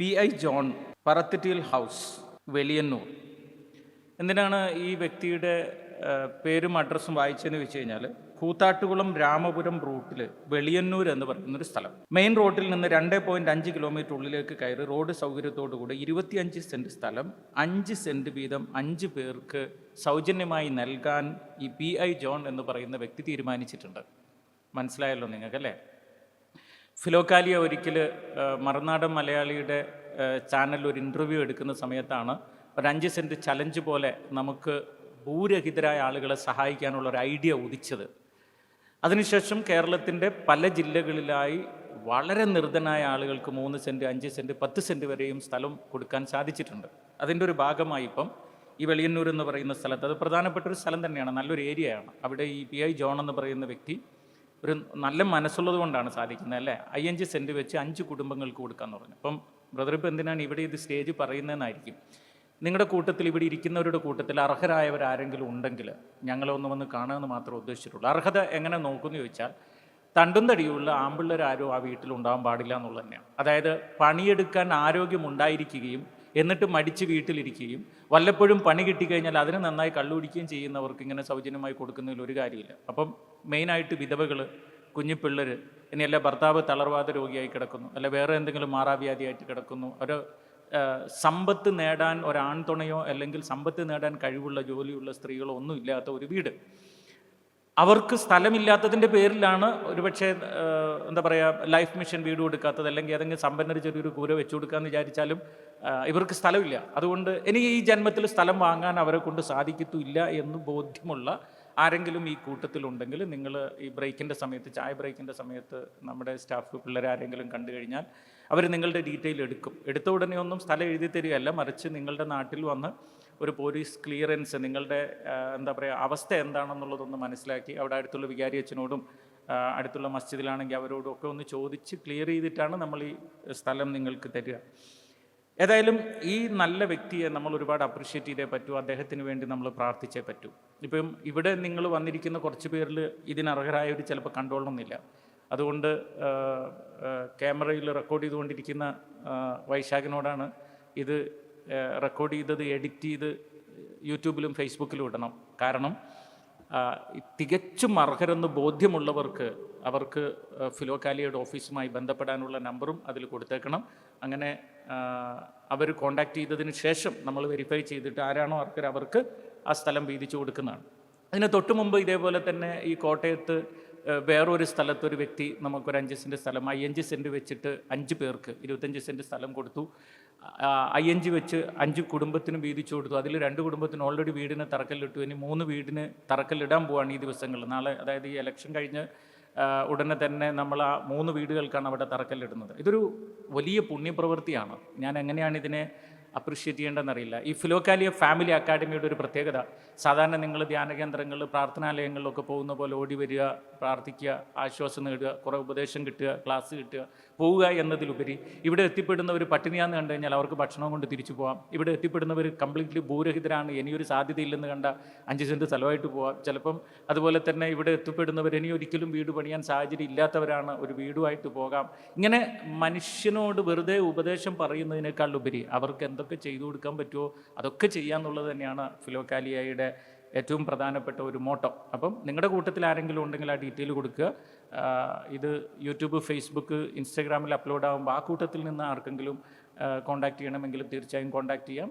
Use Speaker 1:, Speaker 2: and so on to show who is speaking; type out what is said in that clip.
Speaker 1: P I John പറത്തിറ്റിൽ house Veliyannur. എന്തിനാണ് ഈ വ്യക്തിയുടെ പേരും അഡ്രസ്സും വായിച്ചതെന്ന് വെച്ച് കഴിഞ്ഞാൽ കൂത്താട്ടുകുളം രാമപുരം റൂട്ടിൽ വെളിയന്നൂർ എന്ന് പറയുന്നൊരു സ്ഥലം. മെയിൻ റോഡിൽ നിന്ന് രണ്ട് പോയിന്റ് അഞ്ച് കിലോമീറ്റർ ഉള്ളിലേക്ക് കയറി റോഡ് സൗകര്യത്തോടു കൂടി ഇരുപത്തിയഞ്ച് സെന്റ് സ്ഥലം അഞ്ച് സെന്റ് വീതം അഞ്ച് പേർക്ക് സൗജന്യമായി നൽകാൻ ഈ പി ഐ ജോൺ എന്ന് പറയുന്ന വ്യക്തി തീരുമാനിച്ചിട്ടുണ്ട്. മനസ്സിലായല്ലോ നിങ്ങൾക്കല്ലേ? ഫിലോക്കാലിയ ഒരിക്കൽ മറുനാടൻ മലയാളിയുടെ ചാനലിൽ ഒരു ഇന്റർവ്യൂ എടുക്കുന്ന സമയത്താണ് ഒരു അഞ്ച് സെന്റ് ചലഞ്ച് പോലെ നമുക്ക് ഭൂരഹിതരായ ആളുകളെ സഹായിക്കാനുള്ള ഒരു ഐഡിയ ഉദിച്ചത്. അതിനുശേഷം കേരളത്തിന്റെ പല ജില്ലകളിലായി വളരെ നിർധനായ ആളുകൾക്ക് മൂന്ന് സെന്റ് അഞ്ച് സെന്റ് പത്ത് സെന്റ് വരെയും സ്ഥലം കൊടുക്കാൻ സാധിച്ചിട്ടുണ്ട്. അതിന്റെ ഒരു ഭാഗമായി ഇപ്പം ഈ വെളിയന്നൂർ എന്ന് പറയുന്ന സ്ഥലത്ത് അത് പ്രധാനപ്പെട്ട ഒരു സ്ഥലം തന്നെയാണ് നല്ലൊരു ഏരിയയാണ് അവിടെ ഈ പി ഐ ജോൺ എന്ന് പറയുന്ന വ്യക്തി ഒരു നല്ല മനസ്സുള്ളത് കൊണ്ടാണ് സാധിക്കുന്നത് അല്ലേ? അയ്യഞ്ച് സെന്റ് വെച്ച് അഞ്ച് കുടുംബങ്ങൾക്ക് കൊടുക്കാന്ന് പറഞ്ഞു അപ്പം ബ്രദർ ഇപ്പം എന്തിനാണ് ഇവിടെ ഇത് സ്റ്റേജ് പറയുന്നതെന്നായിരിക്കും. നിങ്ങളുടെ കൂട്ടത്തിൽ ഇവിടെ ഇരിക്കുന്നവരുടെ കൂട്ടത്തിൽ അർഹരായവർ ആരെങ്കിലും ഉണ്ടെങ്കിൽ ഞങ്ങളെ ഒന്ന് വന്ന് കാണുമെന്ന് മാത്രമേ ഉദ്ദേശിച്ചിട്ടുള്ളൂ. അർഹത എങ്ങനെ നോക്കുമെന്ന് ചോദിച്ചാൽ തണ്ടും തടിയുള്ള ആമ്പിള്ളേരാരും ആ വീട്ടിൽ ഉണ്ടാകാൻ പാടില്ല എന്നുള്ളത് തന്നെയാണ്. അതായത് പണിയെടുക്കാൻ ആരോഗ്യമുണ്ടായിരിക്കുകയും എന്നിട്ട് മടിച്ച് വീട്ടിലിരിക്കുകയും വല്ലപ്പോഴും പണി കിട്ടിക്കഴിഞ്ഞാൽ അതിന് നന്നായി കള്ളുപിടിക്കുകയും ചെയ്യുന്നവർക്ക് ഇങ്ങനെ സൗജന്യമായി കൊടുക്കുന്നതിൽ ഒരു കാര്യമില്ല. അപ്പം മെയിനായിട്ട് വിധവകൾ കുഞ്ഞിപ്പിള്ളേർ ഇനിയല്ല ഭർത്താവ് തളർവാദ രോഗിയായി കിടക്കുന്നു. അല്ല വേറെ എന്തെങ്കിലും മാറാവ്യാധിയായിട്ട് കിടക്കുന്നു. ഒരു സമ്പത്ത് നേടാൻ ഒരാൺതുണയോ അല്ലെങ്കിൽ സമ്പത്ത് നേടാൻ കഴിവുള്ള ജോലിയുള്ള സ്ത്രീകളോ ഒന്നും ഇല്ലാത്ത ഒരു വീട്. അവർക്ക് സ്ഥലമില്ലാത്തതിന്റെ പേരിലാണ് ഒരുപക്ഷെ എന്താ പറയുക ലൈഫ് മിഷൻ വീട് കൊടുക്കാത്തത് അല്ലെങ്കിൽ ഏതെങ്കിലും സമ്പന്നർ ചെറിയൊരു കൂര വെച്ചു കൊടുക്കാമെന്ന് വിചാരിച്ചാലും ഇവർക്ക് സ്ഥലമില്ല. അതുകൊണ്ട് എനിക്ക് ഈ ജന്മത്തിൽ സ്ഥലം വാങ്ങാൻ അവരെ കൊണ്ട് സാധിക്കത്തില്ല എന്ന് ബോധ്യമുള്ള ആരെങ്കിലും ഈ കൂട്ടത്തിലുണ്ടെങ്കിൽ നിങ്ങൾ ഈ ബ്രേക്കിന്റെ സമയത്ത് ചായ ബ്രേക്കിന്റെ സമയത്ത് നമ്മുടെ സ്റ്റാഫ് പിള്ളേരെ ആരെങ്കിലും കണ്ടു കഴിഞ്ഞാൽ അവർ നിങ്ങളുടെ ഡീറ്റെയിൽ എടുക്കും. എടുത്ത ഉടനെ ഒന്നും സ്ഥലം എഴുതി തരികയല്ല. മറിച്ച് നിങ്ങളുടെ നാട്ടിൽ വന്ന് ഒരു പോലീസ് ക്ലിയറൻസ് നിങ്ങളുടെ എന്താ പറയുക അവസ്ഥ എന്താണെന്നുള്ളതൊന്ന് മനസ്സിലാക്കി അവിടെ അടുത്തുള്ള വികാരി അച്ഛനോടും അടുത്തുള്ള മസ്ജിദിലാണെങ്കിൽ അവരോടും ഒക്കെ ഒന്ന് ചോദിച്ച് ക്ലിയർ ചെയ്തിട്ടാണ് നമ്മൾ ഈ സ്ഥലം നിങ്ങൾക്ക് തരിക. ഏതായാലും ഈ നല്ല വ്യക്തിയെ നമ്മൾ ഒരുപാട് അപ്രിഷ്യേറ്റ് ചെയ്തേ പറ്റൂ. അദ്ദേഹത്തിന് വേണ്ടി നമ്മൾ പ്രാർത്ഥിച്ചേ പറ്റൂ. ഇപ്പം ഇവിടെ നിങ്ങൾ വന്നിരിക്കുന്ന കുറച്ച് പേരിൽ ഇതിനർഹരായവർ ചിലപ്പോൾ കണ്ടോളണമെന്നില്ല അതുകൊണ്ട് ക്യാമറയിൽ റെക്കോർഡ് ചെയ്തുകൊണ്ടിരിക്കുന്ന വൈശാഖിനോടാണ് ഇത് റെക്കോർഡ് ചെയ്തത് എഡിറ്റ് ചെയ്ത് യൂട്യൂബിലും ഫേസ്ബുക്കിലും ഇടണം. കാരണം തികച്ചും അർഹരെന്ന് ബോധ്യമുള്ളവർക്ക് അവർക്ക് ഫിലോക്കാലിയുടെ ഓഫീസുമായി ബന്ധപ്പെടാനുള്ള നമ്പറും അതിൽ കൊടുത്തേക്കണം. അങ്ങനെ അവർ കോണ്ടാക്ട് ചെയ്തതിന് ശേഷം നമ്മൾ വെരിഫൈ ചെയ്തിട്ട് ആരാണോ അർഹർ അവർക്ക് ആ സ്ഥലം വീതിച്ചു കൊടുക്കുന്നതാണ്. അതിന് തൊട്ട് മുമ്പ് ഇതേപോലെ തന്നെ ഈ കോട്ടയത്ത് വേറൊരു സ്ഥലത്ത് ഒരു വ്യക്തി നമുക്കൊരു അഞ്ച് സെന്റ് സ്ഥലം അയ്യഞ്ച് സെന്റ് വെച്ചിട്ട് അഞ്ച് പേർക്ക് ഇരുപത്തഞ്ച് സെന്റ് സ്ഥലം കൊടുത്തു. അയ്യഞ്ച് വെച്ച് അഞ്ച് കുടുംബത്തിന് വീതിച്ചു കൊടുത്തു. അതിൽ രണ്ട് കുടുംബത്തിന് ഓൾറെഡി വീടിന് തറക്കല്ലിട്ടു. ഇനി മൂന്ന് വീടിന് തറക്കല്ലിടാൻ പോവാണ് ഈ ദിവസങ്ങളിൽ നാളെ അതായത് ഈ ഇലക്ഷൻ കഴിഞ്ഞ് ഉടനെ തന്നെ നമ്മൾ ആ മൂന്ന് വീടുകൾക്കാണ് അവിടെ തറക്കല്ലിടുന്നത്. ഇതൊരു വലിയ പുണ്യപ്രവൃത്തിയാണ്. ഞാൻ എങ്ങനെയാണ് ഇതിനെ അപ്രിഷ്യേറ്റ് ചെയ്യേണ്ടതെന്നറിയില്ല. ഈ ഫിലോക്കാലിയ ഫാമിലി അക്കാഡമിയുടെ ഒരു പ്രത്യേകത സാധാരണ നിങ്ങൾ ധ്യാന കേന്ദ്രങ്ങളിൽ പ്രാർത്ഥനാലയങ്ങളിലൊക്കെ പോകുന്ന പോലെ ഓടി വരിക പ്രാർത്ഥിക്കുക ആശ്വാസം നേടുക കുറേ ഉപദേശം കിട്ടുക ക്ലാസ് കിട്ടുക പോവുക എന്നതിലുപരി ഇവിടെ എത്തിപ്പെടുന്നവർ പട്ടിണിയാന്ന് കണ്ടു കഴിഞ്ഞാൽ അവർക്ക് ഭക്ഷണം കൊണ്ട് തിരിച്ചു പോകാം ഇവിടെ എത്തിപ്പെടുന്നവർ കംപ്ലീറ്റ്ലി ഭൂരഹിതരാണ് ഇനിയൊരു സാധ്യതയില്ലെന്ന് കണ്ട അഞ്ച് സെന്റ് സ്ഥലമായിട്ട് പോവാം. ചിലപ്പം അതുപോലെ തന്നെ ഇവിടെ എത്തിപ്പെടുന്നവർ ഇനി ഒരിക്കലും വീട് പണിയാൻ സാഹചര്യം ഇല്ലാത്തവരാണ് ഒരു വീടുമായിട്ട് പോകാം. ഇങ്ങനെ മനുഷ്യനോട് വെറുതെ ഉപദേശം പറയുന്നതിനേക്കാൾ ഉപരി അവർക്ക് എന്തൊക്കെ ചെയ്തു കൊടുക്കാൻ പറ്റുമോ അതൊക്കെ ചെയ്യാന്നുള്ളത് തന്നെയാണ് ഫിലോക്കാലിയയുടെ ഏറ്റവും പ്രധാനപ്പെട്ട ഒരു മോട്ടോ. അപ്പം നിങ്ങളുടെ കൂട്ടത്തിൽ ആരെങ്കിലും ഉണ്ടെങ്കിൽ ആ ഡീറ്റെയിൽ കൊടുക്കുക. ഇത് യൂട്യൂബ് ഫേസ്ബുക്ക് ഇൻസ്റ്റാഗ്രാമിൽ അപ്ലോഡ് ആകുമ്പോൾ ആ കൂട്ടത്തിൽ നിന്ന് ആർക്കെങ്കിലും കോൺടാക്ട് ചെയ്യണമെങ്കിൽ തീർച്ചയായും കോൺടാക്ട് ചെയ്യാം.